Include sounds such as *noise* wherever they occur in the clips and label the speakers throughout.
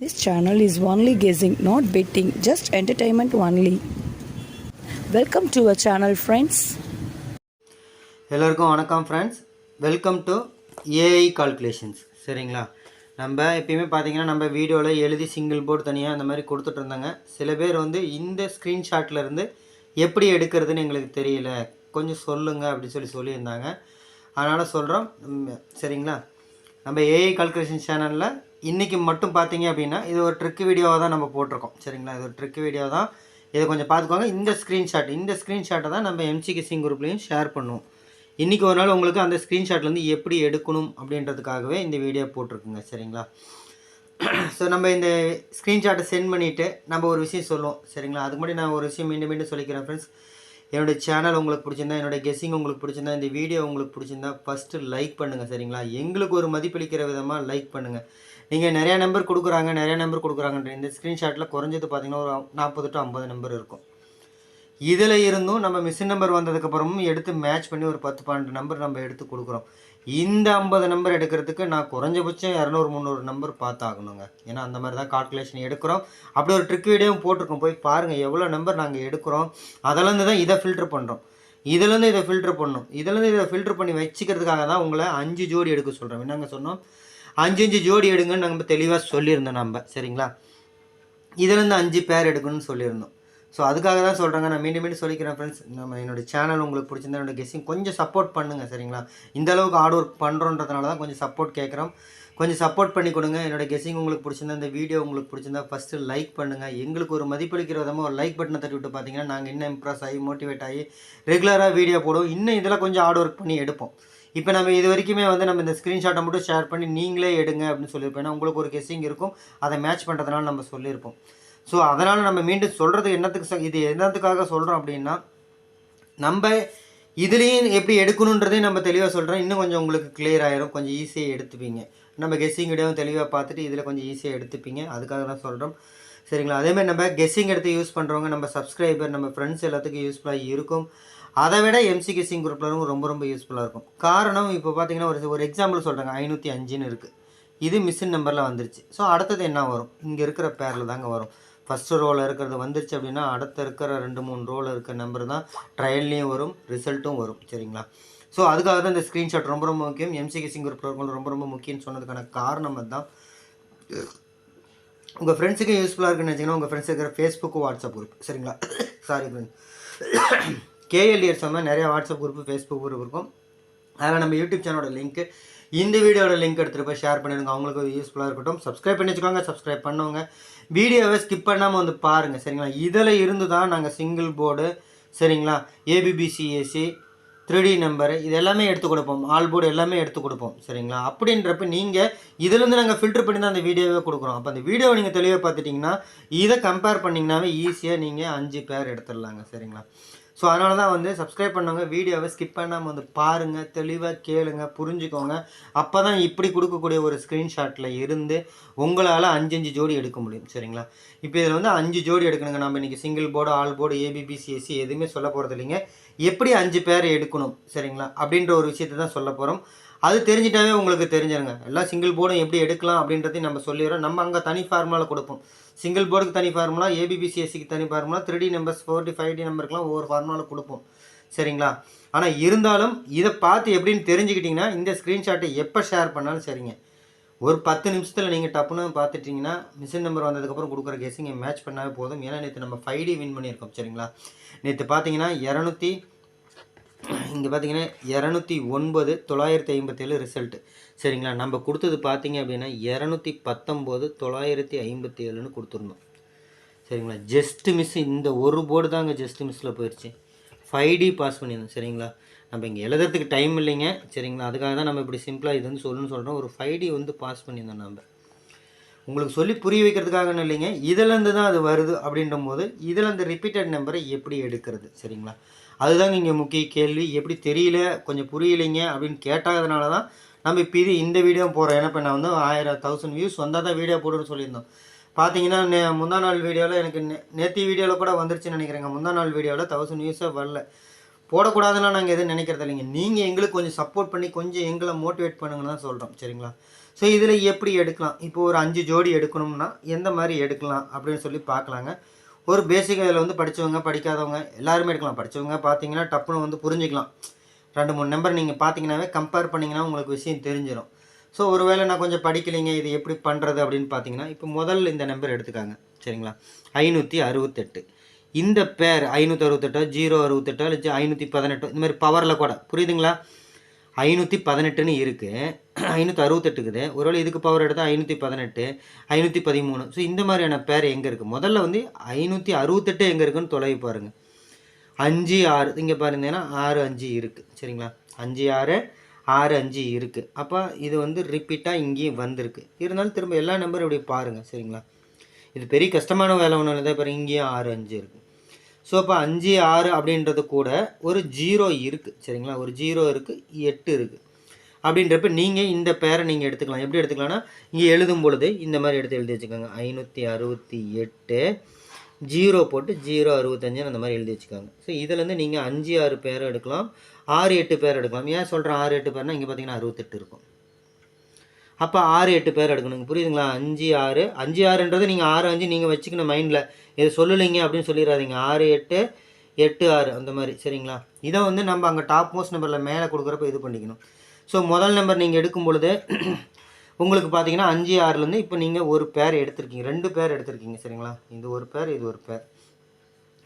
Speaker 1: This channel is only guessing, not betting, just entertainment only. Welcome to a channel friends
Speaker 2: எல்லோருக்கும் வணக்கம் friends welcome to AI calculations சரிங்களா? நம்ம எப்பயுமே பார்த்தீங்கன்னா நம்ம வீடியோவில் எழுதி சிங்கிள் போர்டு தனியாக அந்த மாதிரி கொடுத்துட்ருந்தாங்க சில பேர் வந்து இந்த ஸ்க்ரீன்ஷாட்டில் இருந்து எப்படி எடுக்கிறதுன்னு எங்களுக்கு தெரியல. கொஞ்சம் சொல்லுங்கள் அப்படின்னு சொல்லி சொல்லியிருந்தாங்க. அதனால் சொல்கிறோம் சரிங்களா? நம்ம ஏஐ கால்குலேஷன் சேனலில் இன்றைக்கி மட்டும் பார்த்தீங்க அப்படின்னா இது ஒரு ட்ரிக் வீடியோவாக தான் நம்ம போட்டிருக்கோம். சரிங்களா? இது ஒரு ட்ரிக் வீடியோ தான் இதை கொஞ்சம் பார்த்துக்கோங்க. இந்த ஸ்க்ரீன்ஷாட் இந்த ஸ்க்ரீன்ஷாட்டை தான் நம்ம எம்சி கிசிங் குரூப்லேயும் ஷேர் பண்ணுவோம். இன்றைக்கி ஒரு நாள் உங்களுக்கு அந்த ஸ்க்ரீன்ஷாட்லேருந்து எப்படி எடுக்கணும் அப்படின்றதுக்காகவே இந்த வீடியோ போட்டிருக்குங்க. சரிங்களா? ஸோ நம்ம இந்த ஸ்க்ரீன்ஷாட்டை சென்ட் பண்ணிவிட்டு நம்ம ஒரு விஷயம் சொல்லுவோம். சரிங்களா? அதுக்கு முன்னாடி நான் ஒரு விஷயம் மீண்டும் மீண்டும் சொல்லிக்கிறேன் ஃப்ரெண்ட்ஸ் என்னோடய சேனல் உங்களுக்கு பிடிச்சிருந்தா என்னோடய கெஸ்ஸிங் உங்களுக்கு பிடிச்சிருந்தா இந்த வீடியோ உங்களுக்கு பிடிச்சிருந்தா ஃபஸ்ட்டு லைக் பண்ணுங்கள் சரிங்களா? எங்களுக்கு ஒரு மதிப்பளிக்கிற விதமாக லைக் பண்ணுங்கள் நீங்கள் நிறையா நம்பர் கொடுக்குறாங்க நிறையா நம்பர் கொடுக்குறாங்கன்ற இந்த ஸ்க்ரீன்ஷாட்டில் குறைஞ்சது பார்த்தீங்கன்னா ஒரு நாற்பது டு ஐம்பது நம்பர் இருக்கும். இதில் இருந்தும் நம்ம மிஷின் நம்பர் வந்ததுக்கப்புறமும் எடுத்து மேட்ச் பண்ணி ஒரு பத்து பன்னெண்டு நம்பர் நம்ம எடுத்து கொடுக்குறோம். இந்த ஐம்பது நம்பர் எடுக்கிறதுக்கு நான் குறைஞ்சபட்சம் இரநூறு முந்நூறு நம்பர் பார்த்தாகணுங்க. ஏன்னா அந்த மாதிரி தான் கால்குலேஷன் எடுக்கிறோம். அப்படி ஒரு ட்ரிக் வீடியோவும் போட்டிருக்கோம். போய் பாருங்கள் எவ்வளோ நம்பர் நாங்கள் எடுக்கிறோம். அதிலேருந்து தான் இதை ஃபில்டர் பண்ணுறோம் இதுலேருந்து இதை ஃபில்டர் பண்ணணும் இதுலேருந்து இதை ஃபில்டர் பண்ணி வச்சுக்கிறதுக்காக தான் உங்களை அஞ்சு ஜோடி எடுக்க சொல்கிறோம் என்னங்க சொன்னோம்? அஞ்சு அஞ்சு ஜோடி எடுங்கன்னு நம்ம தெளிவாக சொல்லியிருந்தோம் நம்ம சரிங்களா? இதுலேருந்து அஞ்சு பேர் எடுக்கணும்னு சொல்லியிருந்தோம். ஸோ அதுக்காக தான் சொல்கிறாங்க நான் மீண்டும் மீண்டும் சொல்லிக்கிறேன் ஃப்ரெண்ட்ஸ் நம்ம என்னோடய சேனல் உங்களுக்கு பிடிச்சிருந்தா என்னோட கெஸ்ஸிங் கொஞ்சம் சப்போர்ட் பண்ணுங்கள் சரிங்களா? இந்த அளவுக்கு ஹார்ட் ஒர்க் பண்ணுறோன்றதுனால தான் கொஞ்சம் சப்போர்ட் கேட்குறோம். கொஞ்சம் சப்போர்ட் பண்ணி கொடுங்க. என்னோட கெஸ்ஸிங் உங்களுக்கு பிடிச்சிருந்தா இந்த வீடியோ உங்களுக்கு பிடிச்சிருந்தா ஃபஸ்ட்டு லைக் பண்ணுங்கள் எங்களுக்கு ஒரு மதிப்பளிக்கிற விதமாக ஒரு லைக் பட்டனை தட்டி விட்டு பார்த்தீங்கன்னா நாங்கள் இன்னும் இம்ப்ரெஸ் ஆகி மோட்டிவேட் ஆகி ரெகுலராக வீடியோ போடுவோம். இன்னும் இதெல்லாம் கொஞ்சம் ஹார்ட் ஒர்க் பண்ணி எடுப்போம். இப்போ நம்ம இது வரைக்குமே வந்து நம்ம இந்த ஸ்க்ரீன்ஷாட்டை மட்டும் ஷேர் பண்ணி நீங்களே எடுங்க அப்படின்னு சொல்லியிருப்போம். ஏன்னா உங்களுக்கு ஒரு கெஸ்ஸிங் இருக்கும். அதை மேட்ச் பண்ணுறதுனால நம்ம சொல்லியிருப்போம். ஸோ அதனால் நம்ம மீண்டும் சொல்கிறது என்னத்துக்கு இது என்னத்துக்காக சொல்கிறோம் அப்படின்னா நம்ம இதுலேயும் எப்படி எடுக்கணுன்றதையும் நம்ம தெளிவாக சொல்கிறோம் இன்னும் கொஞ்சம் உங்களுக்கு கிளியர் ஆகிரும் கொஞ்சம் ஈஸியாக எடுத்துப்பீங்க. நம்ம கெஸ்ஸிங் வீடியோவும் தெளிவாக பார்த்துட்டு இதில் கொஞ்சம் ஈஸியாக எடுத்துப்பீங்க. அதுக்காக தான் சொல்கிறோம் சரிங்களா? அதேமாதிரி நம்ம கெஸ்ஸிங் எடுத்து யூஸ் பண்ணுறவங்க நம்ம சப்ஸ்கிரைபர் நம்ம ஃப்ரெண்ட்ஸ் எல்லாத்துக்கும் யூஸ்ஃபுல்லாக இருக்கும். அதை விட எம்சிக்கு சிங் குரூப்பில் ரொம்ப ரொம்ப யூஸ்ஃபுல்லாக இருக்கும். காரணம் இப்போ பார்த்தீங்கன்னா ஒரு ஒரு எக்ஸாம்பிள் சொல்கிறாங்க ஐநூற்றி அஞ்சுன்னு இருக்குது இது மிஸ்ஸின் நம்பரில் வந்துருச்சு. ஸோ அடுத்தது என்ன வரும்? இங்கே இருக்கிற பேரில் தாங்க வரும். ஃபஸ்ட்டு ரோவில் இருக்கிறது வந்துருச்சு அப்படின்னா அடுத்த இருக்கிற ரெண்டு மூணு ரோவில் இருக்கிற நம்பர் தான் ட்ரையல்லையும் வரும் ரிசல்ட்டும் வரும். சரிங்களா? ஸோ அதுக்காக தான் இந்த ஸ்க்ரீன்ஷாட் ரொம்ப ரொம்ப முக்கியம். எம்சிகே சிங்கர் ப்ரோக்ராம் ரொம்ப ரொம்ப முக்கியம்னு சொன்னதுக்கான காரணம் அதுதான். உங்கள் ஃப்ரெண்ட்ஸுக்கு யூஸ்ஃபுல்லாக இருக்குன்னு வச்சிங்கன்னா உங்கள் ஃப்ரெண்ட்ஸ் இருக்கிற ஃபேஸ்புக்கு வாட்ஸ்அப் குரூப் சரிங்களா? *coughs* சாரி ஃப்ரெண்ட்ஸ் கேஎல்டிஎஸ் மாதிரி நிறைய வாட்ஸ்அப் குரூப் ஃபேஸ்புக் குரூப் இருக்கும். அதில் நம்ம யூடியூப் சேனலோட லிங்க்கு இந்த வீடியோட லிங்க் எடுத்துகிட்டு போய் ஷேர் பண்ணிடுங்க. அவங்களுக்கு அது யூஸ்ஃபுல்லாக இருக்கட்டும். சப்ஸ்கிரைப் பண்ணி வச்சுக்கோங்க. சப்ஸ்கிரைப் பண்ணவங்க வீடியோவை ஸ்கிப் பண்ணாமல் வந்து பாருங்கள் சரிங்களா? இதில் இருந்து தான் நாங்கள் சிங்கிள் போர்டு சரிங்களா? ஏபிபிசிஏசி த்ரீ நம்பர் இது எல்லாமே எடுத்து கொடுப்போம். ஆல் போர்டு எல்லாமே எடுத்து கொடுப்போம். சரிங்களா? அப்படின்றப்ப நீங்கள் இதுலேருந்து நாங்கள் ஃபில்டர் பண்ணி தான் அந்த வீடியோவே கொடுக்குறோம். அப்போ அந்த வீடியோவை நீங்கள் தெளிவாக பார்த்துட்டிங்கன்னா இதை கம்பேர் பண்ணிங்கனாவே ஈஸியாக நீங்கள் அஞ்சு பேர் எடுத்துடலாங்க. சரிங்களா? ஸோ அதனால தான் வந்து சப்ஸ்கிரைப் பண்ணவங்க வீடியோவை ஸ்கிப் பண்ணாமல் வந்து பாருங்கள் தெளிவாக கேளுங்க புரிஞ்சுக்கோங்க. அப்போ தான் இப்படி கொடுக்கக்கூடிய ஒரு ஸ்க்ரீன்ஷாட்டில் இருந்து உங்களால் அஞ்சு அஞ்சு ஜோடி எடுக்க முடியும். சரிங்களா? இப்போ இதில் வந்து அஞ்சு ஜோடி எடுக்கணுங்க. நம்ம இன்றைக்கி சிங்கிள் போர்டு ஆல் போர்டு ஏபிபிசிஎஸ்சி எதுவுமே சொல்ல போகிறது இல்லைங்க. எப்படி அஞ்சு பேர் எடுக்கணும்? சரிங்களா? அப்படின்ற ஒரு விஷயத்தை தான் சொல்ல போகிறோம் அது தெரிஞ்சிட்டாவே உங்களுக்கு தெரிஞ்சிருங்க. எல்லாம் சிங்கிள் போர்டும் எப்படி எடுக்கலாம் அப்படின்றதையும் நம்ம சொல்லிடுறோம். நம்ம அங்கே தனி ஃபார்முலாவில் கொடுப்போம். சிங்கிள் போர்டுக்கு தனி ஃபார்முலா ஏபிபிசிஎஸ்சிக்கு தனி formula three D numbers four D five D நம்பருக்குலாம் ஒவ்வொரு ஃபார்முலாவில் கொடுப்போம். சரிங்களா? ஆனால் இருந்தாலும் இதை பார்த்து எப்படின்னு தெரிஞ்சுக்கிட்டிங்கன்னா இந்த ஸ்க்ரீன்ஷாட்டை எப்போ ஷேர் பண்ணாலும் சரிங்க. ஒரு பத்து நிமிஷத்தில் நீங்கள் டப்புன்னு பார்த்துட்டிங்கன்னா மிஷின் நம்பர் வந்ததுக்கப்புறம் கொடுக்குற கேஸிங்க மேட்ச் பண்ணாவே போதும். ஏன்னா நேற்று நம்ம ஃபைவ் டி வின் பண்ணியிருக்கோம் சரிங்களா? நேற்று பார்த்தீங்கன்னா இரநூத்தி இங்கே பார்த்தீங்கன்னா இரநூத்தி ஒன்பது தொள்ளாயிரத்தி ஐம்பத்தேழு ரிசல்ட்டு சரிங்களா? நம்ம கொடுத்தது பார்த்தீங்க அப்படின்னா இரநூத்தி பத்தொம்போது தொள்ளாயிரத்தி ஐம்பத்தி ஏழுன்னு கொடுத்துருந்தோம். சரிங்களா? ஜஸ்ட் மிஸ் இந்த ஒரு போர்டு தாங்க ஜஸ்ட் மிஸ்ஸில் போயிடுச்சு ஃபைவ் டி பாஸ் பண்ணியிருந்தோம். சரிங்களா? நம்ம இங்கே எழுதுறதுக்கு டைம் இல்லைங்க. சரிங்களா? அதுக்காக தான் நம்ம இப்படி சிம்பிளாக இது வந்து சொல்லணும்னு சொல்கிறோம் ஒரு ஃபைவ் டி வந்து பாஸ் பண்ணியிருந்தோம் நம்ம உங்களுக்கு சொல்லி புரிய வைக்கிறதுக்காகன்னு இல்லைங்க. இதுலேருந்து தான் அது வருது அப்படின்ற போது இதில் அந்த ரிப்பீட்டட் நம்பரை எப்படி எடுக்கிறது? சரிங்களா? அதுதாங்க இங்கே முக்கிய கேள்வி. எப்படி தெரியல? கொஞ்சம் புரியலைங்க அப்படின்னு கேட்டாதனால தான் நம்ம இப்போ இது இந்த வீடியோ போடுறோம். ஏன்னா இப்போ நான் வந்து ஆயிரம் தௌசண்ட் வியூஸ் வந்தால் தான் வீடியோ போடுன்னு சொல்லியிருந்தோம். பார்த்தீங்கன்னா நே முந்தா நாள் வீடியோவில் எனக்கு நே நேற்று வீடியோவில் கூட வந்துருச்சுன்னு நினைக்கிறேங்க. முந்தா நாள் வீடியோவில் தௌசண்ட் வியூஸாக வரல. போடக்கூடாதுன்னா நாங்கள் எதுவும் நினைக்கிறது இல்லைங்க. நீங்கள் எங்களுக்கு கொஞ்சம் சப்போர்ட் பண்ணி கொஞ்சம் எங்களை மோட்டிவேட் பண்ணுங்கன்னு தான் சொல்கிறோம் சரிங்களா? ஸோ இதில் எப்படி எடுக்கலாம்? இப்போ ஒரு அஞ்சு ஜோடி எடுக்கணும்னா எந்த மாதிரி எடுக்கலாம் அப்படின்னு சொல்லி பார்க்கலாங்க ஒரு பேசிக் இதில் வந்து படித்தவங்க படிக்காதவங்க எல்லாருமே எடுக்கலாம். படித்தவங்க பார்த்தீங்கன்னா டப்புன்னு வந்து புரிஞ்சுக்கலாம். ரெண்டு மூணு நம்பர் நீங்கள் பார்த்தீங்கன்னாவே கம்பேர் பண்ணிங்கன்னா உங்களுக்கு விஷயம் தெரிஞ்சிடும் ஸோ ஒருவேளை நான் கொஞ்சம் படிக்கலைங்க இது எப்படி பண்ணுறது அப்படின்னு பார்த்தீங்கன்னா இப்போ முதல்ல இந்த நம்பர் எடுத்துக்காங்க. சரிங்களா? ஐநூற்றி அறுபத்தெட்டு. இந்த பேர் ஐநூற்றி அறுபத்தெட்டோ ஜீரோ அறுபத்தெட்டோ இல்லை ஐநூற்றி பதினெட்டோ இந்த மாதிரி பவரில் கூட. புரியுதுங்களா? ஐநூற்றி பதினெட்டுன்னு இருக்குது ஐநூற்றி அறுபத்தெட்டுக்குது ஒருவேளை இதுக்கு பவர் எடுத்தால் ஐநூற்றி பதினெட்டு ஐநூற்றி பதிமூணு. ஸோ இந்த மாதிரியான பேர் எங்கே இருக்குது முதல்ல வந்து ஐநூற்றி அறுபத்தெட்டு எங்கே இருக்குன்னு தொலைவி பாருங்கள் அஞ்சு ஆறு. இங்கே பாருங்கன்னா ஆறு அஞ்சு இருக்குது சரிங்களா? அஞ்சு ஆறு ஆறு அஞ்சு இருக்குது அப்போ இது வந்து ரிப்பீட்டாக இங்கேயும் வந்திருக்கு. இருந்தாலும் திரும்ப எல்லா நம்பரும் இப்படி பாருங்கள் சரிங்களா? இது பெரிய கஷ்டமான வேலை ஒன்றும் இல்லை. இப்போ இங்கேயும் ஆறு அஞ்சு இருக்குது ஸோ அப்போ அஞ்சு ஆறு அப்படின்றது கூட ஒரு ஜீரோ இருக்குது சரிங்களா? ஒரு ஜீரோ இருக்குது எட்டு இருக்குது அப்படின்றப்ப நீங்கள் இந்த பேரை நீங்கள் எடுத்துக்கலாம். எப்படி எடுத்துக்கலாம்னா இங்கே எழுதும் பொழுது இந்த மாதிரி எடுத்து எழுதி வச்சுக்கோங்க. ஐநூற்றி அறுபத்தி எட்டு ஜீரோ போட்டு ஜீரோ அறுபத்தஞ்சுன்னு அந்த மாதிரி எழுதி வச்சுக்கோங்க. ஸோ இதுலேருந்து நீங்கள் அஞ்சு ஆறு பேர் எடுக்கலாம். ஆறு எட்டு பேர் எடுக்கலாம். ஏன் சொல்கிறேன் ஆறு எட்டு பேர்னால் இங்கே பார்த்தீங்கன்னா அறுபத்தெட்டு இருக்கும். அப்போ ஆறு எட்டு பேர் எடுக்கணுங்க. புரியுதுங்களா? அஞ்சு ஆறு. அஞ்சு ஆறுன்றது நீங்கள் ஆறு அஞ்சு நீங்கள் வச்சுக்கணும் மைண்டில். இது சொல்லலைங்க அப்படின்னு சொல்லிடாதீங்க. ஆறு எட்டு எட்டு ஆறு அந்த மாதிரி. சரிங்களா? இதை வந்து நம்ம அங்கே டாப் மோஸ்ட் நம்பரில் மேலே கொடுக்குறப்ப இது பண்ணிக்கணும். ஸோ முதல் நம்பர் நீங்கள் எடுக்கும் பொழுது உங்களுக்கு பார்த்தீங்கன்னா அஞ்சு ஆறுலேருந்து இப்போ நீங்கள் ஒரு பேர் எடுத்திருக்கீங்க. ரெண்டு பேர் எடுத்திருக்கீங்க சரிங்களா? இது ஒரு பேர் இது ஒரு பேர்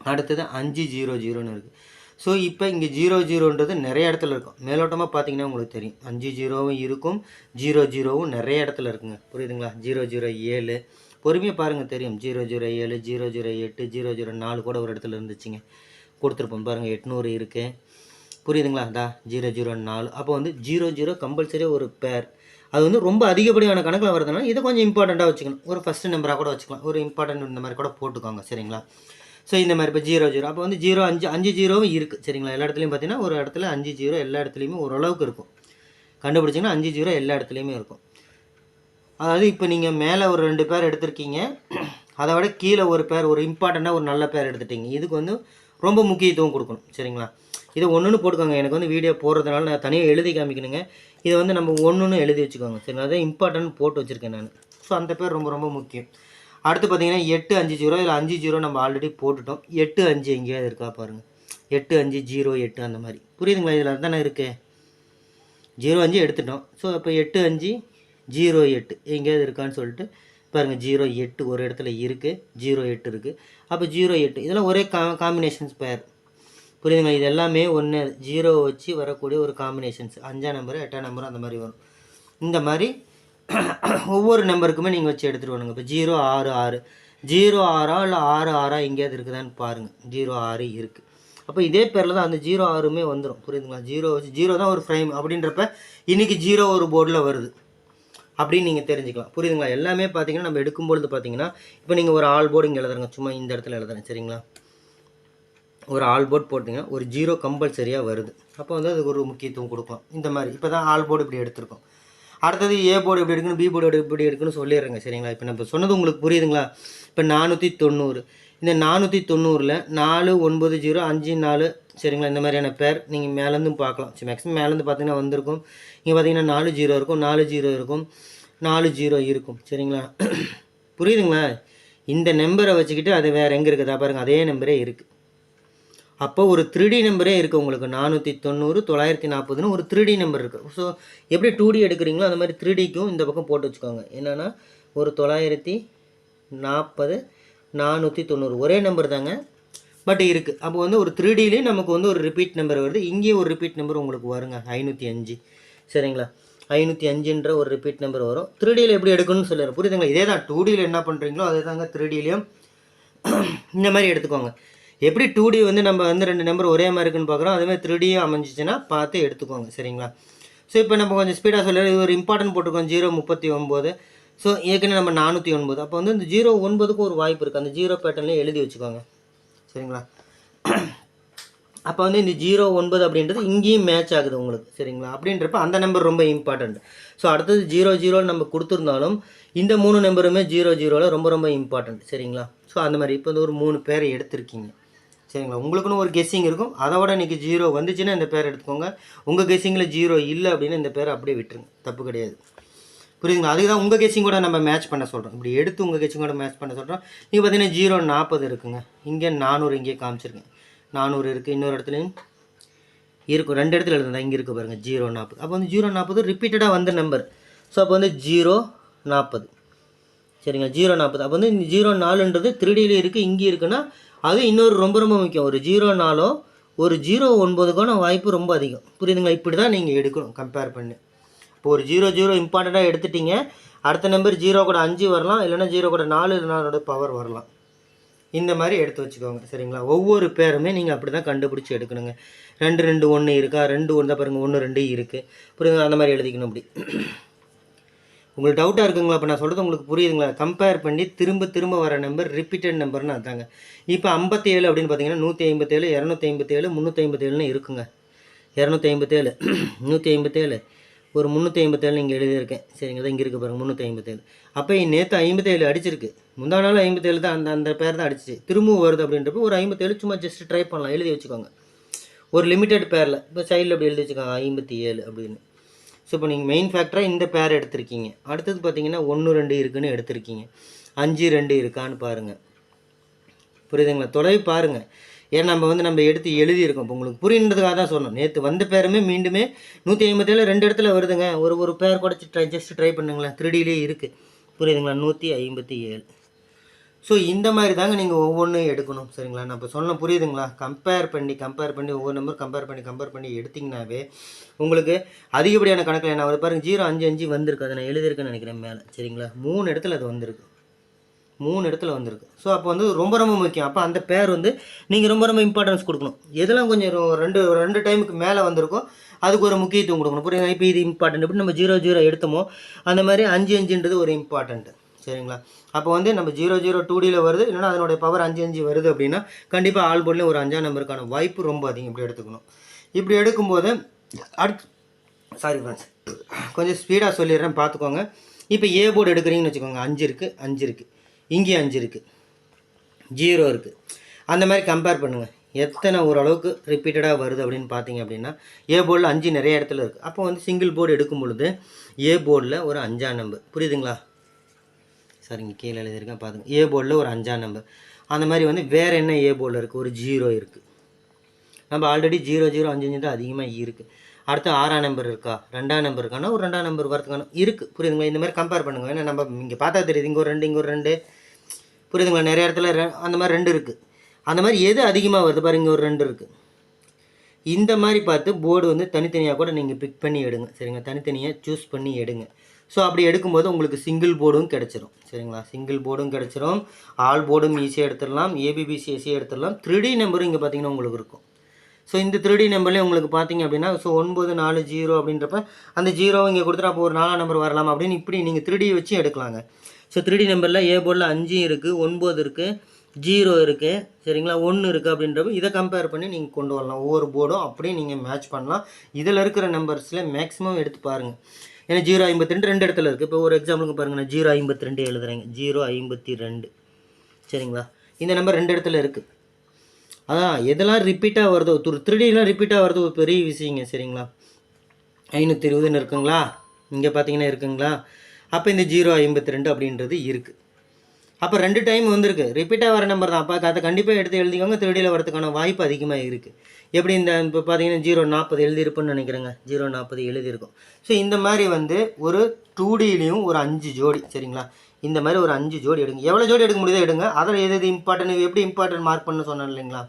Speaker 2: அடுத்தது அஞ்சு ஜீரோ ஜீரோன்னு இருக்குது ஸோ இப்போ இங்கே ஜீரோ ஜீரோன்றது நிறைய இடத்துல இருக்கும். மேலோட்டமாக பார்த்தீங்கன்னா உங்களுக்கு தெரியும். அஞ்சு ஜீரோவும் இருக்கும். ஜீரோ ஜீரோவும் நிறைய இடத்துல இருக்குங்க. புரியுதுங்களா? ஜீரோ ஜீரோ ஏழு. பொறுமையாக பாருங்கள் தெரியும். ஜீரோ ஜீரோ ஏழு ஜீரோ ஜீரோ எட்டு ஜீரோ ஜீரோ நாலு கூட ஒரு இடத்துல இருந்துச்சுங்க. கொடுத்துருப்போம் பாருங்கள் எட்நூறு இருக்குது புரியுதுங்களா? தா ஜீரோ ஜீரோ நாலு. அப்போ வந்து ஜீரோ ஜீரோ கம்பல்சரி ஒரு பேர் அது வந்து ரொம்ப அதிகப்படியான கணக்கில் வரதுனால இதை கொஞ்சம் இம்பார்ட்டண்ட்டாக வச்சுக்கணும். ஒரு ஃபஸ்ட்டு நம்பராக கூட வச்சுக்கலாம். ஒரு இம்பார்ட்டன்ட் இந்த மாதிரி கூட போட்டுக்கோங்க சரிங்களா? ஸோ இந்த மாதிரி இப்போ ஜீரோ ஜீரோ அப்போ வந்து ஜீரோ அஞ்சு அஞ்சு ஜீரோவும் இருக்குது சரிங்களா? எல்லா இடத்துலையும் பார்த்தீங்கன்னா ஒரு இடத்துல அஞ்சு ஜீரோ எல்லா இடத்துலையுமே ஓரளவுக்கு இருக்கும். கண்டுபிடிச்சிங்கன்னா அஞ்சு ஜீரோ எல்லா இடத்துலையுமே இருக்கும். அதாவது இப்போ நீங்கள் மேலே ஒரு ரெண்டு பேர் எடுத்திருக்கீங்க. *clears throat* அதை விட கீழே ஒரு பேர் ஒரு இம்பார்ட்டண்ட்டாக ஒரு நல்ல பேர் எடுத்துட்டீங்க. இதுக்கு வந்து ரொம்ப முக்கியத்துவம் கொடுக்கணும் சரிங்களா? இதை ஒன்றுன்னு போட்டுக்கோங்க. எனக்கு வந்து வீடியோ போடுறதுனால நான் தனியாக எழுதி காமிக்கணுங்க. இதை வந்து நம்ம ஒன்றுன்னு எழுதி வச்சுக்கோங்க. சரிங்களா அதை இம்பார்ட்டன்ட் போட்டு வச்சுருக்கேன் நான். ஸோ அந்த பேர் ரொம்ப ரொம்ப முக்கியம். அடுத்து பார்த்தீங்கன்னா எட்டு அஞ்சு ஜீரோ இல்லை அஞ்சு ஜீரோ நம்ம ஆல்ரெடி போட்டுட்டோம். எட்டு அஞ்சு எங்கேயாவது இருக்கா பாருங்கள் எட்டு அஞ்சு ஜீரோ எட்டு அந்த மாதிரி. புரியுதுங்களா? இதில் தானே இருக்குது ஜீரோ அஞ்சு எடுத்துட்டோம். ஸோ அப்போ எட்டு அஞ்சு ஜீரோ எட்டு. எங்கேயாவது இருக்கான்னு சொல்லிட்டு பாருங்கள் ஜீரோ எட்டு ஒரு இடத்துல இருக்குது ஜீரோ எட்டு இருக்குது அப்போ ஜீரோ எட்டு. இதெல்லாம் ஒரே கா காம்பினேஷன்ஸ் பேர் புரியுதுங்களா? இது எல்லாமே ஒன்று ஜீரோ வச்சு வரக்கூடிய ஒரு காம்பினேஷன்ஸ் அஞ்சாம் நம்பரு எட்டாம் நம்பரும் அந்த மாதிரி வரும். இந்த மாதிரி *clears throat* ஒவ்வொரு நம்பருக்குமே நீங்கள் வச்சு எடுத்துகிட்டு வரணுங்க. இப்போ ஜீரோ ஆறு ஆறு. ஜீரோ ஆறா இல்லை ஆறு ஆறா எங்கேயாவது இருக்குதான்னு பாருங்கள் ஜீரோ ஆறு இருக்குது அப்போ இதே பேரில் தான் அந்த ஜீரோ ஆறுமே வந்துடும் புரியுதுங்களா? ஜீரோ வச்சு ஜீரோ தான் ஒரு ஃப்ரேம் அப்படின்றப்ப இன்றைக்கி ஜீரோ ஒரு போர்டில் வருது. அப்படின்னு நீங்கள் தெரிஞ்சுக்கலாம். புரியுதுங்களா? எல்லாமே பார்த்தீங்கன்னா நம்ம எடுக்கும்பொழுது பார்த்தீங்கன்னா இப்போ நீங்கள் ஒரு ஆல் போர்டு இங்கே எழுதுறங்க. சும்மா இந்த இடத்துல எழுதுறேன். சரிங்களா? ஒரு ஆல் போர்ட் போட்டிங்கன்னா ஒரு ஜீரோ கம்பல்சரியாக வருது. அப்போ வந்து அதுக்கு ஒரு முக்கியத்துவம் கொடுக்கும். இந்த மாதிரி. இப்போ தான் ஆல் போர்டு இப்படி எடுத்திருக்கோம். அடுத்தது ஏ போர்டு எப்படி எடுக்கணும் பி போர்டு எப்படி எடுக்கணும்னு சொல்லிடுறேங்க சரிங்களா? இப்போ நம்ம சொன்னது உங்களுக்கு புரியுதுங்களா? இப்போ நானூற்றி தொண்ணூறு இந்த நானூற்றி தொண்ணூறில் நாலு ஒன்பது ஜீரோ அஞ்சு நாலு சரிங்களா? இந்த மாதிரியான பேர் நீங்கள் மேலேருந்தும் பார்க்கலாம். சரி மேக்ஸிமம் மேலேருந்து பார்த்தீங்கன்னா வந்திருக்கும். இங்கே பார்த்தீங்கன்னா நாலு ஜீரோ இருக்கும் நாலு ஜீரோ இருக்கும் நாலு ஜீரோ இருக்கும் சரிங்களா? புரியுதுங்களா? இந்த நம்பரை வச்சுக்கிட்டு அது வேறு எங்கே இருக்குதா? பாருங்கள் அதே நம்பரே இருக்குது அப்போ ஒரு த்ரீ நம்பரே இருக்குது உங்களுக்கு. நானூற்றி தொண்ணூறு தொள்ளாயிரத்தி நாற்பதுன்னு ஒரு த்ரீ நம்பர் இருக்குது ஸோ எப்படி டூ டி எடுக்கிறீங்களோ அந்த மாதிரி த்ரீ டிக்கும் இந்த பக்கம் போட்டு வச்சுக்கோங்க. என்னென்னா ஒரு தொள்ளாயிரத்தி நாற்பது நானூற்றி தொண்ணூறு. ஒரே நம்பர் தாங்க. பட் இருக்குது அப்போ வந்து ஒரு த்ரீடிலேயும் நமக்கு வந்து ஒரு ரிப்பீட் நம்பர் வருது. இங்கேயும் ஒரு ரிப்பீட் நம்பர் உங்களுக்கு வருங்க. ஐநூற்றி அஞ்சு. சரிங்களா? ஐநூற்றி அஞ்சுன்ற ஒரு ரிப்பீட் நம்பர் வரும். த்ரீடியில் எப்படி எடுக்கணும்னு சொல்லுறேன் புரியுதுங்களா? இதே தான் டூ டியில் என்ன பண்ணுறீங்களோ அதே தாங்க த்ரீடிலையும் இந்த மாதிரி எடுத்துக்கோங்க. எப்படி டூ டி வந்து நம்ம வந்து ரெண்டு நம்பர் ஒரே மாதிரி இருக்குன்னு பார்க்குறோம். அதே மாதிரி த்ரீ டியும் அமைஞ்சிச்சுன்னா பார்த்து எடுத்துக்கோங்க சரிங்களா? ஸோ இப்போ நம்ம கொஞ்சம் ஸ்பீடாக சொல்லி இது ஒரு இம்பார்ட்டன்ட் போட்டிருக்கோம் ஜீரோ முப்பத்தி ஒம்பது ஸோ ஏற்கனவே நம்ம நானூற்றி ஒன்பது. அப்போ வந்து இந்த ஜீரோ ஒன்பதுக்கு ஒரு வாய்ப்பு இருக்குது அந்த ஜீரோ பேட்டர்ன்லேயே எழுதி வச்சுக்கோங்க சரிங்களா? அப்போ வந்து இந்த ஜீரோ ஒன்பது அப்படின்றது இங்கேயும் மேட்ச் ஆகுது உங்களுக்கு சரிங்களா? அப்படின்றப்ப அந்த நம்பர் ரொம்ப இம்பார்ட்டண்ட் ஸோ அடுத்தது ஜீரோ ஜீரோன்னு நம்ம கொடுத்துருந்தாலும் இந்த மூணு நம்பருமே ஜீரோ ஜீரோவில் ரொம்ப ரொம்ப இம்பார்ட்டண்ட் சரிங்களா? ஸோ அந்த மாதிரி. இப்போ வந்து ஒரு மூணு பேரை எடுத்திருக்கீங்க. சரிங்களா? உங்களுக்குன்னு ஒரு கெஸ்ஸிங் இருக்கும். அதோட இன்றைக்கி ஜீரோ வந்துச்சுன்னா இந்த பேர் எடுத்துக்கோங்க. உங்கள் கெஸ்ஸிங்கில் ஜீரோ இல்லை அப்படின்னா இந்த பேரை அப்படியே விட்டுருங்க. தப்பு கிடையாது. புரியுதுங்களா? அதுக்கு தான் உங்கள் கெஸ்ஸிங் கூட நம்ம மேட்ச் பண்ண சொல்கிறோம் இப்படி எடுத்து உங்கள் கெஸ்ஸிங் கூட மேட்ச் பண்ண சொல்கிறோம் நீங்கள் பார்த்தீங்கன்னா ஜீரோ நாற்பது இருக்குங்க. இங்கே நானூறு இங்கே காமிச்சிருக்கேன் நானூறு இருக்குது இன்னொரு இடத்துலையும் இருக்கும். ரெண்டு இடத்துல எழுதுனா இங்கே இருக்குது பாருங்கள் ஜீரோ நாற்பது அப்போ வந்து ஜீரோ நாற்பது ரிப்பீட்டடாக வந்த நம்பர் ஸோ அப்போ வந்து ஜீரோ நாற்பது சரிங்க ஜீரோ நாற்பது. அப்போ வந்து ஜீரோ நாலுன்றது த்ரீடியில் இருக்குது இங்கே இருக்குன்னா அது இன்னொரு ரொம்ப ரொம்ப முக்கியம். ஒரு ஜீரோ நாலோ ஒரு ஜீரோ ஒன்பதுக்கான வாய்ப்பு ரொம்ப அதிகம். புரியுதுங்களா? இப்படி தான் நீங்கள் எடுக்கணும் கம்பேர் பண்ணி. இப்போ ஒரு ஜீரோ ஜீரோ இம்பார்ட்டண்ட்டாக எடுத்துட்டீங்க அடுத்த நம்பர் ஜீரோ கூட அஞ்சு வரலாம் இல்லைன்னா ஜீரோ கூட நாலு நாலோட பவர் வரலாம். இந்த மாதிரி எடுத்து வச்சுக்கோங்க சரிங்களா? ஒவ்வொரு பேருமே நீங்கள் அப்படி தான் கண்டுபிடிச்சி எடுக்கணுங்க. ரெண்டு ரெண்டு ஒன்று இருக்கா? ரெண்டு ஒன்று தான் பாருங்கள் ஒன்று ரெண்டு இருக்குது புரியுதுங்களா? அந்த மாதிரி எழுதிக்கணும் அப்படி. உங்களுக்கு டவுட்டாக இருக்குங்களா? இப்போ நான் சொல்கிறது உங்களுக்கு புரியுதுங்களா? கம்பேர் பண்ணி திரும்ப திரும்ப வர நம்பர் ரிப்பீட்டட் நம்பர்னு அதாங்க இப்போ ஐம்பத்தேழு அப்படின்னு பார்த்தீங்கன்னா நூற்றி ஐம்பத்தேழு இரநூத்தி ஐம்பத்தேழு முந்நூற்றி ஐம்பத்தேழுன்னு இருக்குங்க. இரநூத்தி ஐம்பத்தேழு *clears throat* நூற்றி ஐம்பத்தேழு. ஒரு முந்நூற்றி ஐம்பத்தேழு இங்கே எழுதியிருக்கேன். சரிங்க தான் இங்கே இருக்க பாருங்கள் முந்நூற்றி ஐம்பத்தேழு. அப்போ நேற்று ஐம்பத்தேழு அடிச்சிருக்கு. முந்தா நாள் ஐம்பத்தேழு தான் அந்த அந்த பேர் தான் அடிச்சிச்சு திரும்பவும் வருது அப்படின்றப்போ ஒரு ஐம்பத்தேழு சும்மா ஜஸ்ட் ட்ரை பண்ணலாம். எழுதி வச்சுக்கோங்க. ஒரு லிமிட்டெட் பேரில். இப்போ சைடில் அப்படி எழுதி வச்சுக்கோங்க ஐம்பத்தி ஏழு அப்படின்னு. ஸோ இப்போ நீங்கள் மெயின் ஃபேக்டராக இந்த பேர் எடுத்திருக்கீங்க. அடுத்தது பார்த்தீங்கன்னா ஒன்று ரெண்டு இருக்குன்னு எடுத்திருக்கீங்க. அஞ்சு ரெண்டு இருக்கான்னு பாருங்கள் புரியுதுங்களா? தொலைவு பாருங்கள் ஏன்னா நம்ம வந்து நம்ம எடுத்து எழுதியிருக்கோம். இப்போ உங்களுக்கு புரியுன்றதுக்காக தான் சொன்னோம். நேற்று வந்த பேருமே மீண்டுமே நூற்றி ஐம்பத்தேழு ரெண்டு இடத்துல வருதுங்க. ஒரு ஒரு பேர் கூட ட்ரை ஜஸ்ட் ட்ரை பண்ணுங்களேன். த்ரீடிலே இருக்குது புரியுதுங்களா? நூற்றி ஐம்பத்தி ஏழு. ஸோ இந்த மாதிரி தாங்க நீங்கள் ஒவ்வொன்றும் எடுக்கணும் சரிங்களா? நான் இப்போ சொன்ன புரியுதுங்களா? கம்பேர் பண்ணி கம்பேர் பண்ணி ஒவ்வொரு நம்பர் கம்பேர் பண்ணி கம்பேர் பண்ணி எடுத்திங்கனாவே உங்களுக்கு அதிகப்படியான கணக்கில் என்ன வருது பாருங்கள் ஜீரோ அஞ்சு அஞ்சு வந்திருக்கு. அதை நான் எழுதியிருக்கேன்னு நினைக்கிறேன் மேலே சரிங்களா? மூணு இடத்துல அது வந்திருக்கு. மூணு இடத்துல வந்திருக்கு. ஸோ அப்போ வந்து ரொம்ப ரொம்ப முக்கியம். அப்போ அந்த பேர் வந்து நீங்கள் ரொம்ப ரொம்ப இம்பார்ட்டன்ஸ் கொடுக்கணும். எதெல்லாம் கொஞ்சம் ரெண்டு ரெண்டு டைமுக்கு மேலே வந்திருக்கோ அதுக்கு ஒரு முக்கியத்துவம் கொடுக்கணும். புரியுது? இப்போ இது இம்பார்ட்டன்ட் எப்படி நம்ம ஜீரோ ஜீரோ எடுத்தோமோ அந்த மாதிரி அஞ்சு அஞ்சுன்றது ஒரு இம்பார்ட்டன்ட்டு சரிங்களா? அப்போ வந்து நம்ம ஜீரோ ஜீரோ டூ டியில் வருது. இல்லைன்னா அதனுடைய பவர் அஞ்சு அஞ்சு வருது அப்படின்னா கண்டிப்பாக ஆல் போர்ட்லேயும் ஒரு அஞ்சாம் நம்பருக்கான வாய்ப்பு ரொம்ப அதிகம். இப்படி எடுத்துக்கணும். இப்படி எடுக்கும்போது அடுத்து சாரி ஃப்ரெண்ட்ஸ் கொஞ்சம் ஸ்பீடாக சொல்லிடுறேன். பார்த்துக்கோங்க இப்போ ஏ போர்டு எடுக்கிறீங்கன்னு வச்சுக்கோங்க. அஞ்சு இருக்குது அஞ்சு இருக்குது இங்கேயும் அஞ்சு இருக்குது ஜீரோ இருக்குது அந்த மாதிரி கம்பேர் பண்ணுங்கள் எத்தனை ஓரளவுக்கு ரிப்பீட்டடாக வருது அப்படின்னு பார்த்தீங்க அப்படின்னா ஏ போர்டில் அஞ்சு நிறைய இடத்துல இருக்குது அப்போ வந்து சிங்கிள் போர்டு எடுக்கும் பொழுது ஏ போர்டில் ஒரு அஞ்சாம் நம்பர் புரியுதுங்களா? சரிங்க கீழே எழுதியிருக்கேன் பாருங்கள் ஏ போர்டில் ஒரு அஞ்சாம் நம்பர் அந்த மாதிரி வந்து வேறு என்ன ஏ போர்டில் இருக்குது ஒரு ஜீரோ இருக்குது நம்ம ஆல்ரெடி ஜீரோ ஜீரோ அஞ்சு அஞ்சு தான் அதிகமாக இருக்குது அடுத்து ஆறாம் நம்பர் இருக்கா? ரெண்டாம் நம்பர் இருக்கானா? ஒரு ரெண்டாம் நம்பர் வரதுக்கான இருக்குது புரியுதுங்களா? இந்த மாதிரி கம்பேர் பண்ணுங்க. ஏன்னா நம்ம இங்கே பார்த்தா தெரியுது. இங்கே ஒரு ரெண்டு இங்கே ஒரு ரெண்டு. புரியுதுங்களா? நிறைய இடத்துல ரெ- அந்த மாதிரி ரெண்டு இருக்குது அந்த மாதிரி எது அதிகமாக வருது? பாருங்க இங்கே ஒரு ரெண்டு இருக்குது இந்த மாதிரி பார்த்து போர்டு வந்து தனித்தனியாக கூட நீங்கள் பிக் பண்ணி எடுங்க. சரிங்க தனித்தனியாக சூஸ் பண்ணி எடுங்க. ஸோ அப்படி எடுக்கும்போது உங்களுக்கு சிங்கிள் போர்டும் கிடச்சிரும். சரிங்களா? சிங்கிள் போர்டும் கிடச்சிரும். ஆல் போர்டும் ஈஸியாக எடுத்துடலாம். ஏபிபிசி ஈஸியாக எடுத்துடலாம். த்ரீ நம்பரும் இங்கே பார்த்தீங்கன்னா உங்களுக்கு இருக்கும். ஸோ இந்த த்ரீ நம்பர்லேயே உங்களுக்கு பார்த்தீங்க அப்படின்னா ஸோ ஒன்பது நாலு ஜீரோ அப்படின்றப்ப அந்த ஜீரோ இங்கே கொடுத்துட்டு அப்போ ஒரு நாலாம் நம்பர் வரலாம் அப்படின்னு இப்படி நீங்கள் த்ரீ வச்சு எடுக்கலாங்க. ஸோ த்ரீ நம்பரில் ஏ போர்டில் அஞ்சு இருக்குது ஒன்பது இருக்குது ஜீரோ இருக்குது சரிங்களா? ஒன்று இருக்குது அப்படின்றப்ப இதை கம்பேர் பண்ணி நீங்கள் கொண்டு வரலாம். ஒவ்வொரு போர்டும் அப்படியே நீங்கள் மேட்ச் பண்ணலாம். இதில் இருக்கிற நம்பர்ஸில் மேக்ஸிமம் எடுத்து பாருங்கள் ஏன்னா ஜீரோ ஐம்பத்தி ரெண்டு ரெண்டு இடத்துல இருக்குது இப்போ ஒரு எக்ஸாம்பிளுக்கு பாருங்கள் நான் ஜீரோ ஐம்பத்தி ரெண்டு எழுதுறேங்க. ஜீரோ ஐம்பத்தி ரெண்டு சரிங்களா? இந்த நம்பர் ரெண்டு இடத்துல இருக்குது அதான் எதெல்லாம் ரிப்பீட்டாக வருதோ ஒரு த்ரீடிலாம் ரிப்பீட்டாக வருது ஒரு பெரிய விஷயங்க சரிங்களா? ஐநூற்றி இருபதுன்னு இருக்குங்களா? இங்கே பார்த்தீங்கன்னா இருக்குங்களா? அப்போ இந்த ஜீரோ ஐம்பத்தி ரெண்டு அப்படின்றது இருக்குது அப்போ ரெண்டு டைம் வந்திருக்கு. ரிப்பீட்டாக வர நம்பர் தான். அப்போ அதை கண்டிப்பாக எடுத்து எழுதிக்கோங்க. திருடியில் வரதுக்கான வாய்ப்பு அதிகமாக இருக்குது எப்படி இந்த இப்போ பார்த்தீங்கன்னா ஜீரோ நாற்பது எழுதியிருப்புன்னு நினைக்கிறேங்க. ஜீரோ நாற்பது எழுதியிருக்கும். ஸோ இந்த மாதிரி வந்து ஒரு டூ டிலையும் ஒரு அஞ்சு ஜோடி சரிங்களா? இந்த மாதிரி ஒரு அஞ்சு ஜோடி எடுங்க. எவ்வளோ ஜோடி எடுக்க முடியுதோ எடுங்க. அதில் எது எது இம்பார்ட்டன்ட் எப்படி இம்பார்ட்டன்ட் மார்க் பண்ண சொன்னேன் இல்லைங்களா?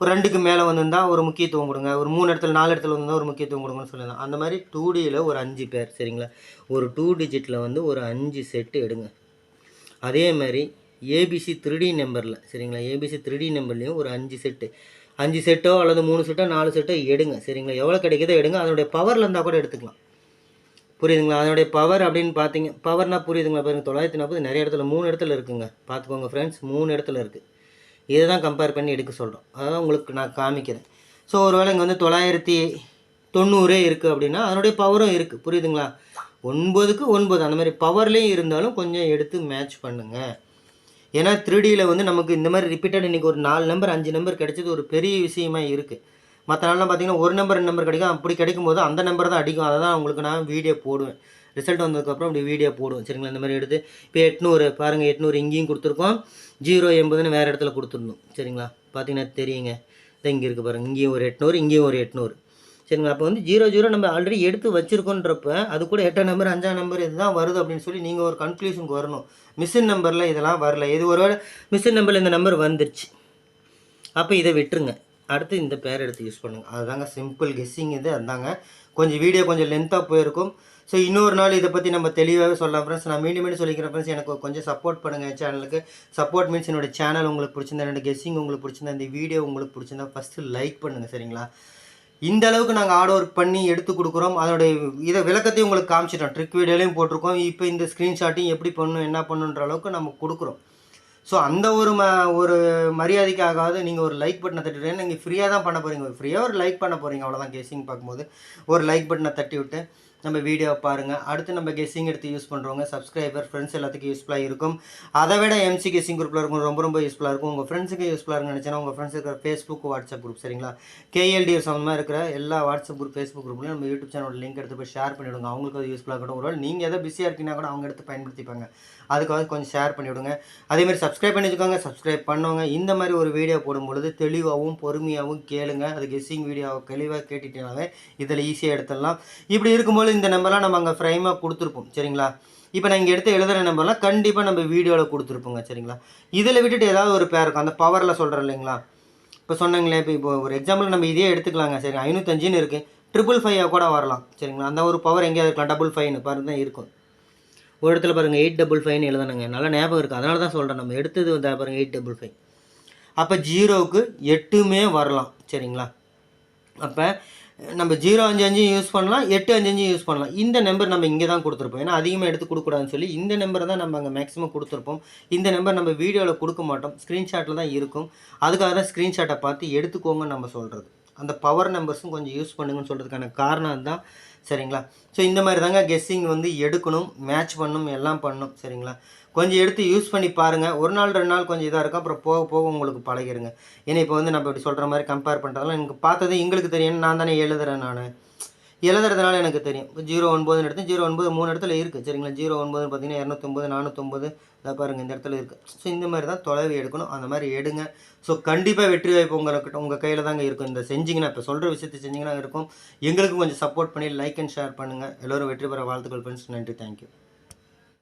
Speaker 2: ஒரு ரெண்டுக்கு மேலே வந்திருந்தால் ஒரு முக்கியத்துவம் கொடுங்க. ஒரு மூணு இடத்துல நாலு இடத்துல வந்திருந்தா ஒரு முக்கியத்துவம் கொடுங்கன்னு சொல்லலாம். அந்த மாதிரி டூ டியில் ஒரு அஞ்சு பேர் சரிங்களா? ஒரு டூ டிஜிட்டில் வந்து ஒரு அஞ்சு செட்டு எடுங்க. அதே மாதிரி ஏபிசி த்ரீடி நம்பரில் சரிங்களா? ஏபிசி த்ரீடி நம்பர்லேயும் ஒரு அஞ்சு செட்டு அஞ்சு செட்டோ அல்லது மூணு செட்டோ நாலு செட்டோ எடுங்க சரிங்களா? எவ்வளோ கிடைக்குதோ எடுங்க. அதனுடைய பவரில் இருந்தால் கூட எடுத்துக்கலாம். புரியுதுங்களா? அதனுடைய பவர் அப்படின்னு பார்த்தீங்க பவர்னால் புரியுதுங்களா பாருங்கள் தொள்ளாயிரத்தி நாற்பது நிறைய இடத்துல மூணு இடத்துல இருக்குங்க. பார்த்துக்கோங்க ஃப்ரெண்ட்ஸ் மூணு இடத்துல இருக்குது இதை தான் கம்பேர் பண்ணி எடுக்க சொல்கிறோம் அதான் உங்களுக்கு நான் காமிக்கிறேன். ஸோ ஒருவேளை இங்கே வந்து தொள்ளாயிரத்தி தொண்ணூறே இருக்குது அப்படின்னா அதனுடைய பவரும் இருக்குது புரியுதுங்களா? ஒன்பதுக்கு ஒன்பது. அந்த மாதிரி பவர்லேயும் இருந்தாலும் கொஞ்சம் எடுத்து மேட்ச் பண்ணுங்கள் ஏன்னா த்ரீடியில் வந்து நமக்கு இந்த மாதிரி ரிப்பீட்டட் இன்றைக்கி ஒரு நாலு நம்பர் அஞ்சு நம்பர் கிடைச்சது ஒரு பெரிய விஷயமா இருக்குது மற்ற நாள்லாம் பார்த்தீங்கன்னா ஒரு நம்பர் ரெண்டு நம்பர் கிடைக்கும். அப்படி கிடைக்கும் போது அந்த நம்பர் தான் அடிக்கும். அதை தான் உங்களுக்கு நான் வீடியோ போடுவேன். ரிசல்ட் வந்ததுக்கப்புறம் அப்படி வீடியோ போடுவேன். சரிங்களா? இந்த மாதிரி எடுத்து இப்போ எட்நூறு பாருங்கள் எட்நூறு இங்கேயும் கொடுத்துருக்கோம். ஜீரோ எண்பதுன்னு வேறு இடத்துல கொடுத்துருந்தோம் சரிங்களா? பார்த்தீங்கன்னா தெரியுங்க. இங்கே இருக்குது பாருங்கள் இங்கேயும் ஒரு எட்நூறு இங்கேயும் ஒரு எட்நூறு. சரிங்களா? அப்போ வந்து ஜீரோ ஜீரோ நம்ம ஆல்ரெடி எடுத்து வச்சுருக்கோன்றப்ப அது கூட எட்டாம் நம்பர் அஞ்சாம் நம்பர் இதுதான் வருது அப்படின்னு சொல்லி நீங்கள் ஒரு கன்க்ளூஷனுக்கு வரணும். மிஷின் நம்பரில் இதெல்லாம் வரல. இது ஒருவேளை மிஷின் நம்பரில் இந்த நம்பர் வந்துருச்சு. அப்போ இதை விட்டுருங்க. அடுத்து இந்த பேர் எடுத்து யூஸ் பண்ணுங்கள் அதுதாங்க சிம்பிள் கெஸ்ஸிங் இது. அதாங்க கொஞ்சம் வீடியோ கொஞ்சம் லென்த்தாக போயிருக்கும். ஸோ இன்னொரு நாள் இதை பற்றி நம்ம தெளிவாகவே சொல்லலாம் ஃப்ரெண்ட்ஸ் நான் மீண்டும் மீண்டும் சொல்லிக்கிறேன் ஃப்ரெண்ட்ஸ் எனக்கு கொஞ்சம் சப்போர்ட் பண்ணுங்கள் சேனலுக்கு சப்போர்ட் மீன்ஸ் என்னோடய சேனல் உங்களுக்கு பிடிச்சிருந்தா ரெண்டு கெஸ்ஸிங் உங்களுக்கு பிடிச்சிருந்தா இந்த வீடியோ உங்களுக்கு பிடிச்சிருந்தா ஃபஸ்ட்டு லைக் பண்ணுங்கள் சரிங்களா? இந்த அளவுக்கு நாங்கள் ஹார்ட் ஒர்க் பண்ணி எடுத்து கொடுக்குறோம். அதோடைய இதை விளக்கத்தையும் உங்களுக்கு காமிச்சிட்டோம். ட்ரிக் வீடியோலையும் போட்டிருக்கோம். இப்போ இந்த ஸ்க்ரீன்ஷாட்டையும் எப்படி பண்ணணும் என்ன பண்ணணுன்ற அளவுக்கு நம்ம கொடுக்குறோம். ஸோ அந்த ஒரு ம ஒரு மரியாதைக்காகாவது நீங்கள் ஒரு லைக் பட்டனை தட்டிட்டு நீங்கள் ஃப்ரீயாக தான் பண்ண போகிறீங்க ஃப்ரீயாக ஒரு லைக் பண்ண போகிறீங்க அவ்வளோதான் கேசிங் பார்க்கும்போது ஒரு லைக் பட்டனை தட்டி விட்டு நம்ம வீடியோவை பாருங்கள் அடுத்து நம்ம கெஸ்ஸிங் எடுத்து யூஸ் பண்ணுறவங்க சப்ஸ்கிரைபர் ஃப்ரெண்ட்ஸ் எல்லாத்துக்கும் யூஸ்ஃபுல்லாக இருக்கும். அதை விட எம்சி கெஸ்ஸிங் குரூப்பில் இருக்கும் ரொம்ப ரொம்ப யூஸ்ஃபுல்லாக இருக்கும். உங்கள் ஃப்ரெண்ட்ஸுக்கு யூஸ்ஃபுல்லாக இருக்குன்னு நினச்சேன்னா உங்கள் ஃப்ரெண்ட்ஸ் இருக்கிற ஃபேஸ்புக் வாட்ஸ்அப் குரூப் சரிங்களா? கேஎல்டி சம்மந்தமாக இருக்கிற எல்லா வாட்ஸ்அப் குரூப் ஃபேஸ்புக் குரூப்லையும் நம்ம யூடியூப் சேனலோட லிங்க் எடுத்து போய் ஷேர் பண்ணிவிடுங்க அவங்களுக்கு அது யூஸ்ஃபுல்லாக இருக்கட்டும். ஒருவேளை நீங்கள் எதாவது பிஸியாக இருக்கீங்கன்னா கூட அவங்க எடுத்து பயன்படுத்திப்பாங்க. அதுக்காக கொஞ்சம் ஷேர் பண்ணிவிடுங்க. அதேமாதிரி சப்ஸ்கிரைப் பண்ணி வச்சுக்கோங்க. சப்ஸ்கிரைப் பண்ணுவாங்க இந்த மாதிரி ஒரு வீடியோ போடும் பொழுது தெளிவாகவும் பொறுமையாகவும் கேளுங்க. அது கெஸ்ஸிங் வீடியோவை தெளிவாக கேட்டுட்டீங்கனாவே இதில் ஈஸியாக எடுத்துடலாம். இப்படி இருக்கும்போது இந்த நம்பர்லாம் நம்ம அங்கே ஃப்ரைமாக கொடுத்துருப்போம். சரிங்களா? இப்போ நான் இங்கே எடுத்து எழுதுகிற நம்பர்லாம் கண்டிப்பாக நம்ம வீடியோவில் கொடுத்துருப்போங்க. சரிங்களா? இதில் விட்டுட்டு ஏதாவது ஒரு பேர் இருக்கும். அந்த பவரில் சொல்கிறேன் இல்லைங்களா? இப்போ சொன்னீங்களே இப்போ இப்போ ஒரு எக்ஸாம்பிள் நம்ம இதே எடுத்துக்கலாங்க. சரி ஐநூற்றஞ்சுன்னு இருக்குது ட்ரிபிள் ஃபைவ் கூட வரலாம். சரிங்களா? அந்த ஒரு பவர் எங்கேயாவது இருக்கலாம். டபுள் ஃபைவ்னு பாருங்க தான் இருக்கும். ஒரு இடத்துல பாருங்கள் எயிட் டபுள் ஃபைவ்னு எழுதணுங்க நல்லா ஞாபகம் இருக்குது அதனால தான் சொல்கிறேன் நம்ம. எடுத்தது வந்து பாருங்கள் எயிட் டபுள் ஃபைவ் அப்போ ஜீரோவுக்கு எட்டுமே வரலாம். சரிங்களா? அப்போ நம்ம ஜீரோ அஞ்சு அஞ்சு யூஸ் பண்ணலாம். எட்டு அஞ்சு அஞ்சு யூஸ் பண்ணலாம். இந்த நம்பர் நம்ம இங்கே தான் கொடுத்துருப்போம். ஏன்னா அதிகமாக எடுத்து கொடுக்கூடாதுன்னு சொல்லி இந்த நம்பரை தான் நம்ம அங்கே மேக்ஸிமம் கொடுத்துருப்போம். இந்த நம்பர் நம்ம வீடியோவில் கொடுக்க மாட்டோம். ஸ்க்ரீன்ஷாட்டில் தான் இருக்கும். அதுக்காக தான் ஸ்க்ரீன்ஷாட்டை பார்த்து எடுத்துக்கோங்கன்னு நம்ம சொல்கிறது அந்த பவர் நம்பர்ஸும் கொஞ்சம் யூஸ் பண்ணுங்கன்னு சொல்கிறதுக்கான காரணம் அதுதான். சரிங்களா? ஸோ இந்த மாதிரி தாங்க கெஸ்ஸிங் வந்து எடுக்கணும் மேட்ச் பண்ணணும் எல்லாம் பண்ணணும். சரிங்களா? கொஞ்சம் எடுத்து யூஸ் பண்ணி பாருங்கள் ஒரு நாள் ரெண்டு நாள் கொஞ்சம் இதாக இருக்கும். அப்புறம் போக போக உங்களுக்கு பழகிருங்க. ஏன்னா இப்போ வந்து நம்ம இப்படி சொல்கிற மாதிரி கம்பேர் பண்ணுறதெல்லாம் எனக்கு பார்த்தது எங்களுக்கு தெரியும் நான் தானே எழுதுறேன் நான். எழுதுறதுனால எனக்கு தெரியும். இப்போ ஜீரோ ஒன்பதுன்னு எடுத்து ஜீரோ ஒன்பது மூணு இடத்துல இருக்குது சரிங்களா? ஜீரோ ஒன்பதுன்னு பார்த்தீங்கன்னா இரநூத்தொம்பது நானூற்றொம்பது இதை பாருங்கள் இந்த இடத்துல இருக்குது ஸோ இந்த மாதிரி தான் தொலைவு எடுக்கணும். அந்த மாதிரி எடுங்க. ஸோ கண்டிப்பாக வெற்றி வாய்ப்பு உங்களுக்கு உங்கள் கையில் தாங்க இருக்கும். இந்த செஞ்சிங்கன்னா இப்போ சொல்கிற விஷயத்தை செஞ்சிங்கன்னா இருக்கும். எங்களுக்கும் கொஞ்சம் சப்போர்ட் பண்ணி லைக் அண்ட் ஷேர் பண்ணுங்கள் எல்லோரும் வெற்றி பெற வாழ்த்துக்கள் ஃப்ரெண்ட்ஸ் நன்றி. தேங்க்யூ